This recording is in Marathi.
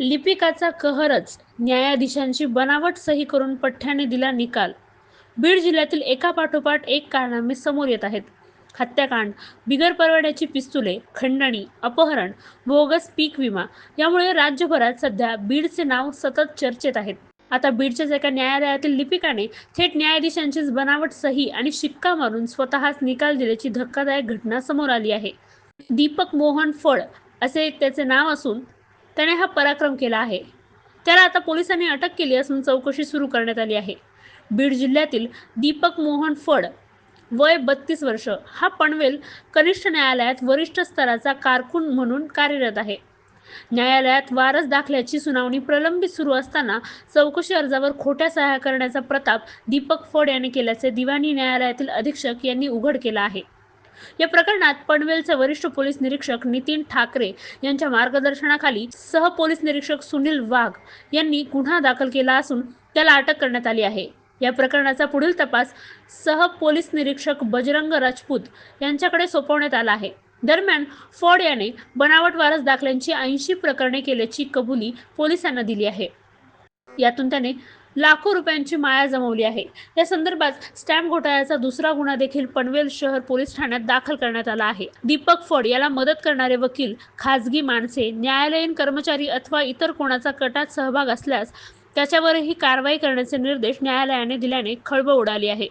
लिपिकाचा कहरच न्यायाधीशांची बनावट सही करून पठ्ठ्याने दिला निकाल. बीड जिल्ह्यातील एकापाठोपाठ एक कारनामे समोर येत आहेत. हत्याकांड बिगर परवाड्याची पिस्तुले खंडणी अपहरण बोगस पीक विमा यामुळे राज्यभरात सध्या बीडचे नाव सतत चर्चेत आहेत. आता बीडच्याच एका न्यायालयातील लिपिकाने थेट न्यायाधीशांचीच बनावट सही आणि शिक्का मारून स्वतःच निकाल दिल्याची धक्कादायक घटना समोर आली आहे. दीपक मोहन फळ असे त्याचे नाव असून त्याने हा पराक्रम केला आहे. त्याला आता पोलिसांनी अटक केली असून चौकशी सुरू करण्यात आली आहे. बीड जिल्ह्यातील दीपक मोहन फड वय बत्तीस वर्ष हा पनवेल कनिष्ठ न्यायालयात वरिष्ठ स्तराचा कारकून म्हणून कार्यरत आहे. न्यायालयात वारस दाखल्याची सुनावणी प्रलंबित सुरू असताना चौकशी अर्जावर खोट्या सह्या करण्याचा प्रताप दीपक फड याने केल्याचे दिवाणी न्यायालयातील अधीक्षक यांनी उघड केला आहे. या प्रकरणात पनवेलचे वरिष्ठ पोलीस निरीक्षक नितीन ठाकरे यांच्या मार्गदर्शनाखाली सह पोलीस निरीक्षक सुनील वाघ यांनी गुन्हा दाखल केला असून त्याला अटक करण्यात आली आहे. या प्रकरणाचा पुढील तपास सह पोलीस निरीक्षक बजरंग राजपूत यांच्याकडे सोपवण्यात आला आहे. दरम्यान फोड याने बनावट वारस दाखल्यांची ऐंशी प्रकरणे केल्याची कबुली पोलिसांना दिली आहे. यातून त्याने लाखो रुपयांची माया जमवली आहे. या संदर्भात स्टॅम्प घोटाळ्याचा दुसरा गुन्हा देखील पनवेल शहर पोलीस ठाण्यात दाखल करण्यात आला आहे. दीपक फड याला मदत करणारे वकील खाजगी माणसे न्यायालयीन कर्मचारी अथवा इतर कोणाचा कटात सहभाग असल्यास त्याच्यावरही कारवाई करण्याचे निर्देश न्यायालयाने दिल्याने खळबळ उडाली आहे.